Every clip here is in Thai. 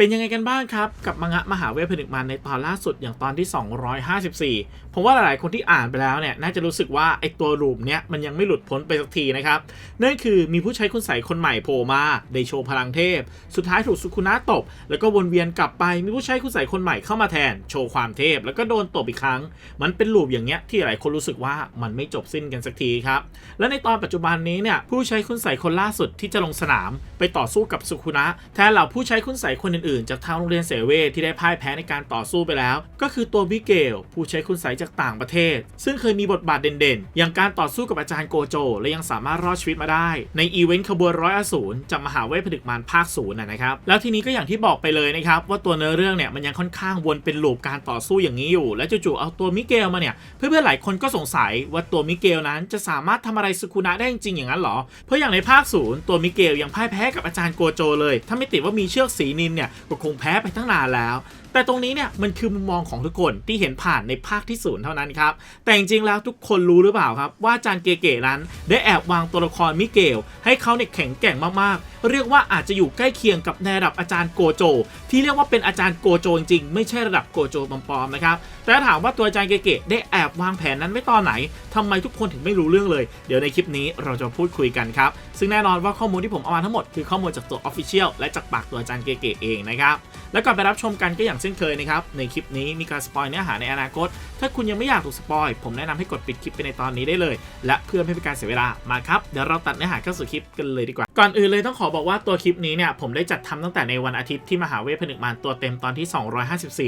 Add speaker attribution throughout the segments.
Speaker 1: เป็นยังไงกันบ้างครับ กับมังงะมหาเวทผนึกมันในตอนล่าสุดอย่างตอนที่ 254 ผมว่าหลายๆคนที่อ่านไปแล้วเนี่ยน่าจะรู้สึกว่าไอตัวรูปเนี้ยมันยังไม่หลุดพ้นไปสักทีนะครับนั่นคือมีผู้ใช้คุณใส่คนใหม่โผล่มาได้โชว์พลังเทพ สุดท้ายถูกสุคุนะตบ แล้วก็วนเวียนกลับไปมีผู้ใช้คุณใส่คนใหม่เข้ามาแทน โชว์ความเทพ แล้วก็โดนตบอีกครั้ง มันเป็นลูปอย่างเงี้ยที่หลายคนรู้สึกว่ามันไม่จบสิ้นกันสักทีครับและในตอนปัจจุบันนี้เนี่ยผู้ใช้คุณใส่คนล่าสุดที่จะลงสนาม ไปต่อสู้กับสุคุนะแทนเหล่าผู้ใช้คุณใสคนอื่นๆจากทางโรงเรียนเสเวทที่ได้พ่ายแพ้ในการต่อสู้ไปแล้ว ก็คือตัวมิเกล ผู้ใช้คุณใส่จากต่างประเทศ ซึ่งเคยมีบทบาทเด่นๆ อย่างการต่อสู้กับอาจารย์โกโจ และยังสามารถรอดชีวิตมาได้ ในอีเวนต์ขบวนร้อยอสูรจากมหาเวทผดึกมารภาคศูนย์นะครับแล้วทีนี้ก็อย่างที่บอกไปเลยนะครับว่าตัวเนื้อเรื่องเนี่ยมันยังค่อนข้างวนเป็นลูปการต่อสู้อย่างนี้อยู่ และจู่ๆเอาตัวมิเกลมาเนี่ยเพื่อนๆหลายคนก็สงสัยว่าตัวมิเกลนั้นจะสามารถทำอะไรสุคุนะได้จริงอย่างนั้นหรอเพราะอย่างในภาคศูนย์ตัวมิเกลยังพ่ายแพ้กับอาจารย์โกโจเลย ถ้าไม่ติดว่ามีเชือกสีนินเนี่ยก็คงแพ้ไปตั้งนานแล้ว แต่ตรงนี้เนี่ยมันคือมุมมองของทุกคนที่เห็นผ่านในภาคที่ศูนย์เท่านั้นครับ แต่จริงๆแล้วทุกคนรู้หรือเปล่าครับ ว่าอาจารย์เก๋ๆนั้น ได้แอบวางตัวละครมิเกล ให้เขาเนี่ยแข็งแกร่งมากๆ เรียกว่าอาจจะอยู่ใกล้เคียงกับในระดับอาจารย์โกโจ ที่เรียกว่าเป็นอาจารย์โกโจจริงๆไม่ใช่ระดับโกโจปลอมๆนะครับแต่ถามว่าตัวอาจารย์เก๋ๆได้แอบวางแผนนั้นไว้ตอนไหนทำไมทุกคนถึงไม่รู้เรื่องเลย เดี๋ยวในคลิปนี้เราจะพูดคุยกันครับซึ่งแน่นอนว่าข้อมูลที่ผมเอามาทั้งหมดคือข้อมูลจากตัว Official และจากปากตัวอาจารย์เก๋เองนะครับ แล้วก่อนไปรับชมกันก็อย่างเช่นเคยนะครับ ในคลิปนี้มีการสปอยเนื้อหาในอนาคต ถ้าคุณยังไม่อยากถูกสปอยผมแนะนำให้กดปิดคลิปไปในตอนนี้ได้เลย และเพื่อไม่เป็นการเสียเวลามาครับเดี๋ยวเราตัดเนื้อหาเข้าสู่คลิปกันเลยดีกว่า ก่อนอื่นเลยต้องขอบอกว่าตัวคลิปนี้เนี่ยผมได้จัดทำตั้งแต่ในวันอาทิตย์ที่มหาเวทผนึกมารตัวเต็มตอนที่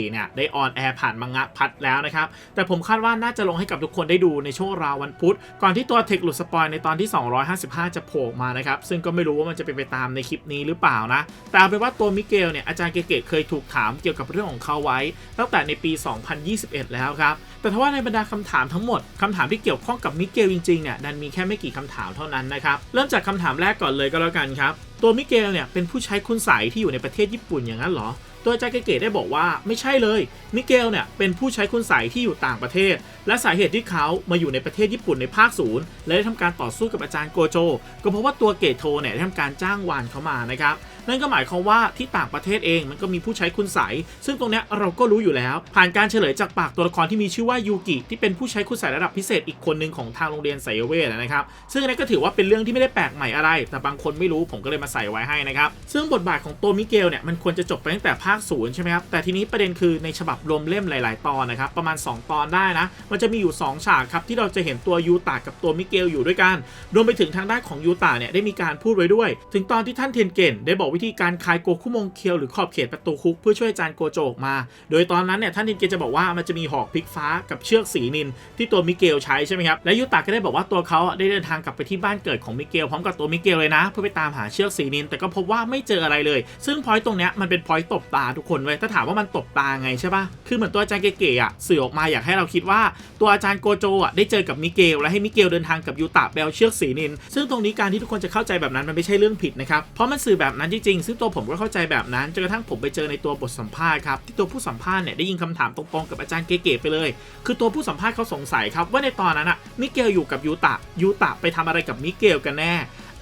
Speaker 1: 254เนี่ยได้ออนแอร์ผ่านมังงะพัดแล้วนะครับแต่ผมคาดว่าน่าจะลงให้กับทุกคนได้ดูในช่วงราววันพุธก่อนที่ตัวเทคหลุดสปอยในตอนที่ 255 จะโผล่มานะครับซึ่งก็ไม่รู้ว่ามันจะเป็นไปตามในคลิปนี้หรือเปล่านะแต่เอาเป็นว่าตัวมิเกลเนี่ยอาจารย์เกเกเคยถูกถามเกี่ยวกับเรื่องของเขาไว้ ตั้งแต่ในปี 2021 แล้วครับ แต่ทว่าในบรรดาคำถามทั้งหมดคำถามที่เกี่ยวข้องกับมิเกลจริงๆเนี่ยดันมีแค่ไม่กี่คำถามเท่านั้นนะครับ เริ่มจากคำถามแรกก่อนเลยก็แล้วกันครับ ตัวมิเกลเนี่ยเป็นผู้ใช้คุณใสยที่อยู่ในประเทศญี่ปุ่นอย่างนั้นเหรอ ตัวอาจารย์เก๋ๆได้บอกว่าไม่ใช่เลย มิเกลเนี่ยเป็นผู้ใช้คุณใสยที่อยู่ต่างประเทศ และสาเหตุที่เขามาอยู่ในประเทศญี่ปุ่นในภาคศูนย์และได้ทำการต่อสู้กับอาจารย์โกโจ ก็เพราะว่าตัวเกตโทเนี่ยได้ทำการจ้างวานเขามานะครับนั่นก็หมายความว่าที่ต่างประเทศเองมันก็มีผู้ใช้คุณใสยซึ่งตรงนี้เราก็รู้อยู่แล้ว ผ่านการเฉลยจากปากตัวละครที่มีชื่อว่ายูกิที่เป็นผู้ใช้คุณใสยระดับพิเศษอีกคนหนึ่งของทางโรงเรียนไสยเวทนะครับซึ่งอันนี้ก็ถือว่าเป็นเรื่องที่ไม่ได้แปลกใหม่อะไร แต่บางคนไม่รู้ผมก็เลยมาใส่ไว้ให้นะครับซึ่งบทบาทของตัวมิเกลเนี่ยมันควรจะจบไปตั้งแต่ภาคศูนย์ใช่ไหมครับแต่ทีนี้ประเด็นคือในฉบับรวมเล่มหลาย ๆ ตอนนะครับประมาณ 2 ตอนได้นะ มันจะมีอยู่ 2 ฉากครับที่เราจะเห็นตัวยูตากับตัวมิเกลอยู่ด้วยกันรวมไปถึงทางด้านของยูตาเนี่ยได้มีการพูดไว้ด้วย ถึงตอนที่ท่านเทียนเก่นได้บอกวิธีการคลายโกคุมงเคียวหรือขอบเขตประตูคุกเพื่อช่วยจารย์โกโจออกมา โดยตอนนั้นเนี่ยท่านเทียนเก่นจะบอกว่ามันจะมีหอกพลิกฟ้ากับเชือกสีนินที่ตัวมิเกลใช้ใช่ไหมครับและยูตาก็ได้บอกว่าตัวเขาได้เดินทางกลับไปที่บ้านเกิดของมิเกลพร้อมกับตัวมิเกลเลยนะ เพื่อไปตามหาเชือกสีนิน แต่ก็พบว่าไม่เจออะไรเลย ซึ่งพอยต์ตรงเนี้ยมันเป็นพอยต์ตบตาทุกคนเว้ยถ้าถามว่ามันตบตาไงใช่ปะคือเหมือนตัวอาจารย์เก๋ๆอะสื่อออกมาอยากให้เราคิดว่าตัวอาจารย์โกโจอะได้เจอกับมิเกลและให้มิเกลเดินทางกับยูตาไปเอาเชือกสีนิน ซึ่งตรงนี้การที่ทุกคนจะเข้าใจแบบนั้นมันไม่ใช่เรื่องผิดนะครับเพราะมันสื่อแบบนั้นจริงๆซึ่งตัวผมก็เข้าใจแบบนั้นจนกระทั่งผมไปเจอในตัวบทสัมภาษณ์ครับที่ตัวผู้สัมภาษณ์เนี่ยได้ยิงคำถามตรงๆกับอาจารย์เก๋ๆไปเลย คือตัวผู้สัมภาษณ์เขาสงสัยครับว่าในตอนนั้นอะมิเกลอยู่กับยูตะยูตะไปทำอะไรกับมิเกลกันแน่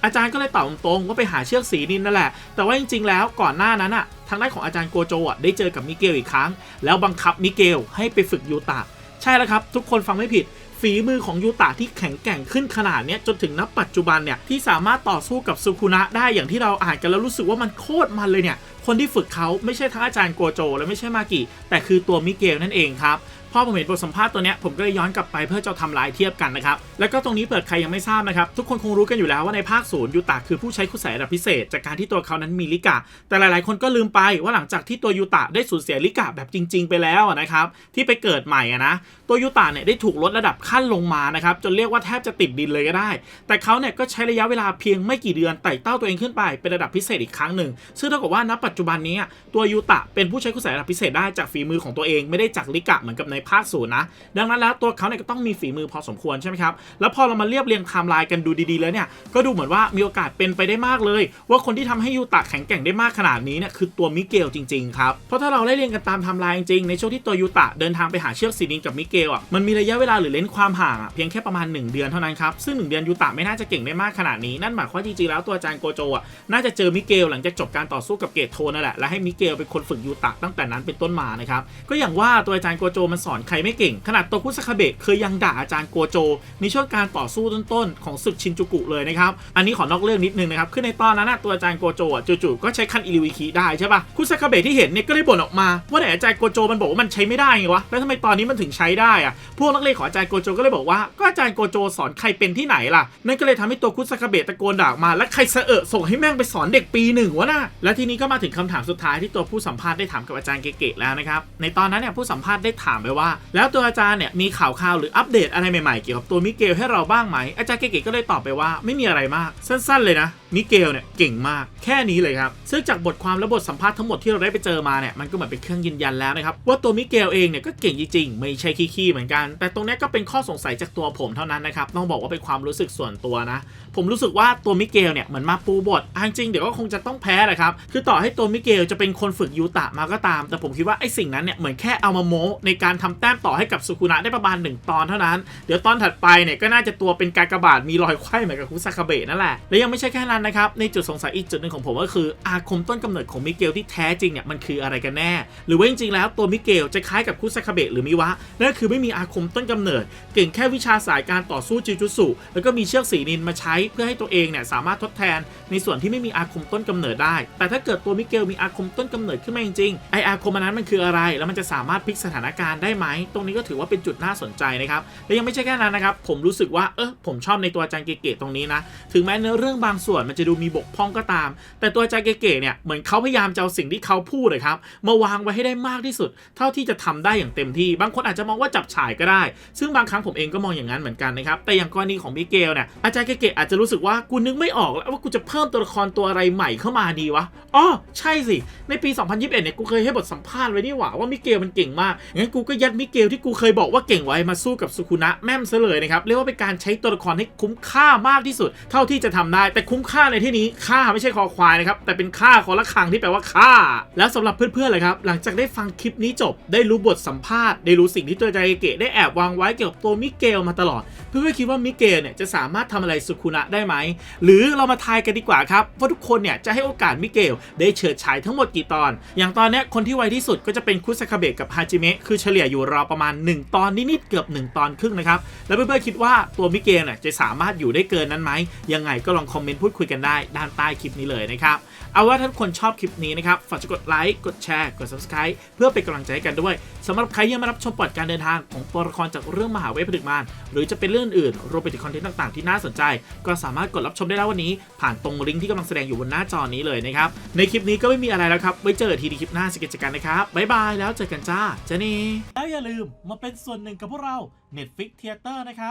Speaker 1: อาจารย์ก็เลยตอบตรงๆว่าไปหาเชือกสีนินนั่นแหละ แต่ว่าจริงๆ แล้วก่อนหน้านั้นอะทางด้านของอาจารย์โกโจอะได้เจอกับมิเกลอีกครั้ง แล้วบังคับมิเกลให้ไปฝึกยูตะ ใช่แล้วครับ ทุกคนฟังไม่ผิดฝีมือของยูตะที่แข็งแกร่งขึ้นขนาดนี้จนถึงณปัจจุบันเนี่ยที่สามารถต่อสู้กับสุคุนะได้อย่างที่เราอ่านกันแล้วรู้สึกว่ามันโคตรมันเลยเนี่ยคนที่ฝึกเขาไม่ใช่ทั้งอาจารย์โกโจ และไม่ใช่มากิแต่คือตัวมิเกลนั่นเองครับ พอผมเห็นบทสัมภาษณ์ตัวเนี้ยผมก็เลยย้อนกลับไปเพื่อจะทำลายเทียบกันนะครับ แล้วก็ตรงนี้เปิดใครยังไม่ทราบนะครับ ทุกคนคงรู้กันอยู่แล้วว่าในภาคศูนย์ยูตะคือผู้ใช้คุณใสยระดับพิเศษ จากการที่ตัวเขานั้นมีลิกะ แต่หลายๆ คนก็ลืมไปว่าหลังจากที่ตัวยูตะได้สูญเสียลิกะแบบจริง ๆ ไปแล้วนะครับที่ไปเกิดใหม่นะตัวยูตะเนี่ยได้ถูกลดระดับขั้นลงมานะครับจนเรียกว่าแทบจะติดดินเลยก็ได้ แต่เขาเนี่ยก็ใช้ระยะเวลาเพียงไม่กี่เดือนไต่เต้าตัวเองขึ้นไปเป็นระดับพิเศษอีกครั้งหนึ่งซึ่งเท่ากับว่าณปัจจุบันนี้ตัวยูตะเป็นผู้ใช้คุณใสยระดับพิเศษได้จากฝีมือของตัวเองไม่ได้จากลิกะเหมือนกับในภาคศูนย์นะ ดังนั้นแล้วตัวเขาเนี่ยก็ต้องมีฝีมือพอสมควรใช่ไหมครับ แล้วพอเรามาเรียบเรียงไทม์ไลน์กันดูดีๆแล้วเนี่ย ก็ดูเหมือนว่ามีโอกาสเป็นไปได้มากเลย ว่าคนที่ทำให้ยูตะแข็งแกร่งได้มากขนาดนี้เนี่ยคือตัวมิเกลจริงๆครับ เพราะถ้าเราไล่เรียงกันตามไทม์ไลน์จริงๆในช่วงที่ตัวยูตะเดินทางไปหาเชือกสีนินกับมิเกลอะ มันมีระยะเวลาหรือเลนความห่างอะเพียงแค่ประมาณ 1 เดือนเท่านั้นครับ ซึ่ง 1 เดือนยูตะไม่น่าจะเก่งได้มากขนาดนี้ นั่นหมายความว่าจริงๆแล้วตัวอาจารย์โกโจอะน่าจะเจอมิเกลหลังจากจบการต่อสู้กับเกตโทนั่นแหละและให้มิเกลเป็นคนฝึกยูตะตั้งแต่นั้นเป็นต้นมานะครับก็อย่างว่าตัวอาจารย์โกโจมันสอนใครไม่เก่ง ขนาดตัวคุซาคาเบะเคยยังด่าอาจารย์โกโจ ในช่วงการต่อสู้ต้นๆ ของศึกชินจูกุเลยนะครับ อันนี้ขอนอกเรื่องนิดนึงนะครับคือในตอนนั้นนะตัวอาจารย์โกโจจู่ๆก็ใช้คันอิริวิคิได้ใช่ปะคุซาคาเบะที่เห็นเนี่ยก็เลยบ่นออกมา ว่าไหนอาจารย์โกโจมันบอกว่ามันใช้ไม่ได้ไงวะแล้วทำไมตอนนี้มันถึงใช้ได้อะพวกนักเรียนของอาจารย์โกโจก็เลยบอกว่าก็อาจารย์โกโจสอนใครเป็นที่ไหนล่ะนั่นก็เลยทำให้ตัวคุซาคาเบะตะโกนด่าออกมา แล้วใครเสอะส่งให้แม่งไปสอนเด็กปีหนึ่งวะนะและทีนี้ก็มาถึงคำถามสุดท้ายที่ตัวผู้สัมภาษณ์ได้ถามกับอาจารย์เก๋ๆแล้วนะครับในตอนนั้นเนี่ยผู้สัมภาษณ์ได้ถามไปว่าแล้วตัวอาจารย์เนี่ยมีข่าวข่าวหรืออัปเดตอะไรใหม่ๆ เกี่ยวกับตัวมิเกลให้เราบ้างไหม อาจารย์เก๋ๆก็เลยตอบไปว่าไม่มีอะไรมาก สั้นๆเลยนะมิเกลเนี่ยเก่งมากแค่นี้เลยครับซึ่งจากบทความและบทสัมภาษณ์ทั้งหมดที่เราได้ไปเจอมาเนี่ยมันก็เหมือนเป็นเครื่องยืนยันแล้วนะครับว่าตัวมิเกลเองเนี่ยก็เก่งจริงๆไม่ใช่ขี้ๆเหมือนกัน แต่ตรงนี้ก็เป็นข้อสงสัยจากตัวผมเท่านั้นนะครับต้องบอกว่าเป็นความรู้สึกส่วนตัวนะ ผมรู้สึกว่าตัวมิเกลเนี่ยเหมือนมาปูบทจริงๆเดี๋ยวก็คงจะต้องแพ้แหละครับคือต่อให้ตัวมิเกลจะเป็นคนฝึกยูตะมาก็ตาม แต่ผมคิดว่าไอ้สิ่งนั้นเนี่ยเหมือนแค่เอามาโมในการทำแต้มต่อให้กับสุคุนะได้ประมาณหนึ่งตอนเท่านั้น เดี๋ยวตอนถัดไปเนี่ยก็น่าจะตัวเป็นกากระบาทมีรอยไข้เหมือนกับคุซาคาเบะนั่นแหละ และยังไม่ใช่แค่นั้นนะครับ ในจุดสงสัยอีกจุดหนึ่งของผมก็คืออาคมต้นกำเนิดของมิเกลที่แท้จริงเนี่ยมันคืออะไรกันแน่ หรือว่าจริงๆแล้วตัวมิเกลจะคล้ายกับคุซาคาเบะหรือมิวะนั่นคือไม่มีอาคมต้นกำเนิด เก่งแค่วิชาสายการต่อสู้จิจุสุแล้วก็มีเชือกสีนินมาใช้เพื่อให้ตัวเองเนี่ยสามารถทดแทน ในส่วนที่ไม่มีอาคมต้นกำเนิดได้ แต่ถ้าเกิดตัวมิเกลมีอาคมต้นกำเนิดขึ้นมาจริงๆไออาคมนนั้นมันคืออะไร แล้วมันจะสามารถพลิกสถานการณ์ได้ไหม ตรงนี้ก็ถือว่าเป็นจุดน่าสนใจนะครับ และยังไม่ใช่แค่นั้นนะครับ ผมรู้สึกว่า เออผมชอบในตัวอาจารย์เก๋ๆตรงนี้นะ ถึงแม้เนื้อเรื่องบางส่วนมันจะดูมีบกพร่องก็ตาม แต่ตัวอาจารย์เก๋ๆเนี่ย เหมือนเขาพยายามจะเอาสิ่งที่เขาพูดเลยครับ มาวางไว้ให้ได้มากที่สุด เท่าที่จะทำได้อย่างเต็มที่ บางคนอาจจะมองว่าจับฉายก็ได้ ซึ่งบางครั้งผมเองก็มองอย่างนั้นเหมือนกันนะครับ แต่อย่างกรณีของมิเกลเนี่ย อาจารย์เก๋ๆอาจจะรู้สึกว่ากูนึกไม่ออกแล้วว่ากูจะเพิ่มตัวละครตัวอะไรใหม่เข้ามาดีวะอ๋อใช่สิ ในปี 2021เนี่ยกูเคยให้บทสัมภาษณ์ไว้นี่หว่าว่ามิเกลมันเก่งมากงั้นกูก็ยัดมิเกลที่กูเคยบอกว่าเก่งไว้มาสู้กับสุคุนะแม่มเสลยนะครับเรียกว่าเป็นการใช้ตัวละครให้คุ้มค่ามากที่สุด เท่าที่จะทำได้แต่คุ้มค่าในที่นี้ค่าไม่ใช่คอควายนะครับแต่เป็นค่าคอละคังที่แปลว่าค่า แล้วสำหรับเพื่อนๆเลยครับหลังจากได้ฟังคลิปนี้จบ ได้รู้บทสัมภาษณ์ได้รู้สิ่งที่ตัวใจเกะได้แอบวางไว้เกี่ยวกับตัวมิเกลมาตลอด เพื่อนๆคิดว่ามิเกลเนี่ยจะสามารถทำอะไรสุคุนะได้ไหม หรือเรามาทายกันดีกว่าครับว่าทุกคนเนี่ยจะให้โอกาสมิเกลได้เฉิดฉายทั้งหมดกี่ตอน อย่างตอนนี้คนที่ไวที่สุดก็จะเป็นคุซาคาเบะกับฮาจิเมะคือเฉลี่ยอยู่ราวประมาณ 1 ตอนนิดๆเกือบ 1 ตอนครึ่งนะครับ แล้วเพื่อนๆคิดว่าตัวมิเกลเนี่ยจะสามารถอยู่ได้เกินนั้นไหมยังไงก็ลองคอมเมนต์พูดคุยกันได้ด้านใต้คลิปนี้เลยนะครับเอาว่าถ้าทุกคนชอบคลิปนี้นะครับฝากกดไลค์กดแชร์กด subscribe เพื่อเป็นกำลังใจให้กันด้วยสำหรับใครยังไม่รับชมปอดการเดินทางของตัวละครจากเรื่องมหาเวทผลึกมารหรือจะเป็นเรื่องอื่นรวมไปถึงคอนเทนต์ต่างๆที่น่าสนใจ ก็สามารถกดรับชมได้แล้ววันนี้ ผ่านตรงลิงก์ที่กำลังแสดงอยู่บนหน้าจอนี้เลยนะครับ ในคลิปนี้ก็ไม่มีอะไรแล้วครับไว้เจอกันทีในคลิปหน้าสกกิจกันนะครับบ๊ายบายแล้วเจอกันจ้าเจนี่แล้วอย่าลืมมาเป็นส่วนหนึ่งกับพวกเรา Netflix Theater นะครับ